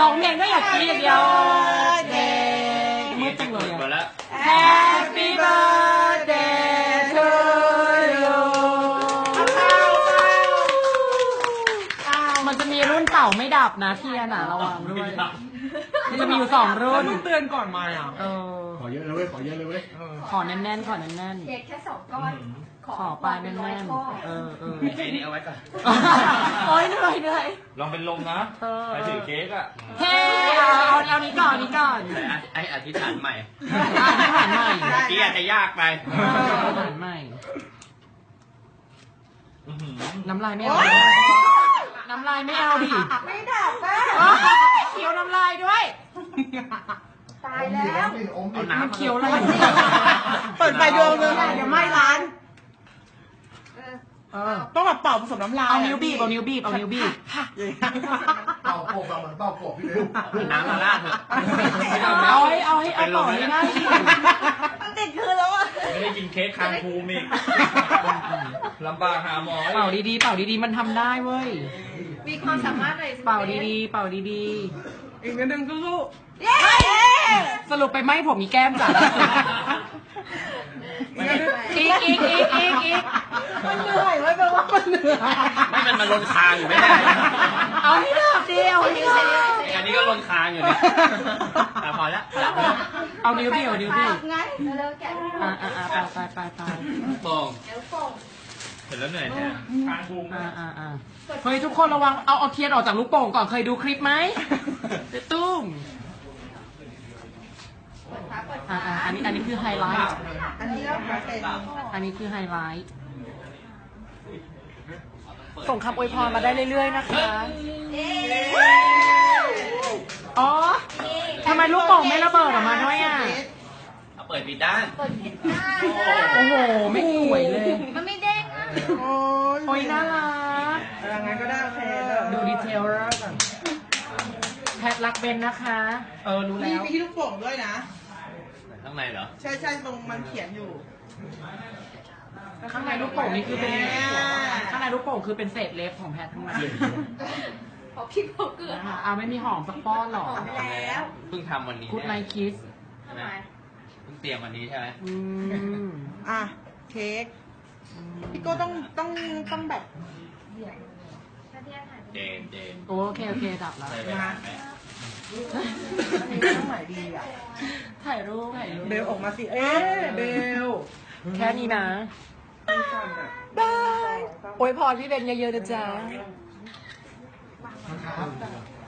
ร้องเพลงก็อยากกินอย่างเดียวเด็กมืดจังเลยหมดอะแล้ว Happy birthday มันจะมีรุ่นเป่าไม่ดับนะเทียนอะระวังด้วย มันจะมีอยู่สองรุ่นมึงเตือนก่อนมาอะ เออ ขอเยอะเลยเว้ย ขอเยอะเลยเว้ย ขอแน่นๆ ขอแน่นเค้กแค่สองก้อนๆขอไปแน่นๆ เออเออไอ้นี่เอาไว้ก่อน โอ้ยเหนื่อยเหนื่อยลองเป็นลมนะเออไปถือเค้กอะเฮ้เอาเอาเอานี้ก่อนนี้ก่อน ไอ้อธิษฐานใหม่อ่านผ่านใหม่ เมื่อกี้อาจจะยากไปเออผ่านใหม่ อื้อหือน้ำลายไม่เอา น้ำลายไม่เอาดิไม่ดับป่ะเคี้ยวน้ำลายด้วย ตายแล้วเอาน้ำมันมาเคี้ยวอะไรเปิดไฟดวงนึงเดี๋ยวไหม้ร้านเออต้องแบบเป่าผสมน้ำลายเอานิ้วบีบเอานิ้วบีบเอานิ้วบีบอย่างเงี้ยเป่ากบอะเหมือนเป่ากบพี่เร็วเอาน้ำมาราดเถอะเอาให้เอาให้เอาต่อให้ได้ดิ เค้กคางภูมิอีกลำบากหาหมอเป่าดีๆ เป่าดีๆ มันทำได้เว้ย มีความสามารถอะไรเป่าดีๆ เป่าดีอีกนิดนึงก็สู้เย้ๆสรุปไปไหมผมมีแก้มจ้ะไม่อีกอีกอีกอีกอีกมันเหนื่อยไม่แปลว่ามันเหนื่อยไม่มันมาลนคางอยู่ไม่ได้เอาให้ดับดิเอาให้ดับอันนี้ก็ลนคางอยู่เนี่ย อะพอแล้ว เอานิ้วบีบเอานิ้วบีบไงเร็วๆแกะอ่าอ่าอ่าไปไปไปไปโป่งเดี๋ยวโป่งเห็นแล้วเหนื่อยแท้คางภูมิอ่าอ่าอ่าเฮ้ยทุกคนระวังเอาเอาเทียนออกจากลูกโป่งก่อนเคยดูคลิปไหมตุ้มเปิดฝาเปิดอ่าฝาอ่าอันนี้อันนี้คือไฮไลท์อันนี้เราเป็นอันนี้คือไฮไลท์ส่งคำอวยพรมาได้เรื่อยๆนะคะเย้อ๋อทำไมลูกโป่งไม่ระเบิดออกมาด้วยอะ เอาเปิดปิดด้าน เปิดผิดได้โอ้โห ไม่สวยเลย มันไม่เด้งอะโอ้ยโอ้ยน่ารัก ยังไงก็ได้โอเคดูดีเทลแล้วก่อนแพทรักเบนนะคะ เออ รู้มีแล้ว มีที่ลูกโป่งด้วยนะ ข้างในเหรอ ใช่ใช่ตรงมันเขียนอยู่ ข้างในลูกโป่งนี่คือเป็น ข้างในลูกโป่งคือเป็นเศษเล็บของแพททั้งนั้น พอพี่เขาเกลือนะคะเอาไม่มีหอมสักป้อนหรอหอมไปแล้วเพิ่งทำวันนี้กูดไนคิสใช่ไหมเพิ่งเตรียมวันนี้ใช่ไหมอืมอะเค้กพี่โก็ต้องต้องต้องแบบถ้าเทียนถ่ายเจนเจนโอเคโอเคดับแล้วใส่ไปนานไหมต้องหมายดีอะถ่ายรูปถ่ายรูปเบลออกมาสิเอ๊ะเบลแค่นี้นะไม่สั่นอะบายโอ้ยพรพี่เบนเยอะๆนะจ๊ะ 감사 합.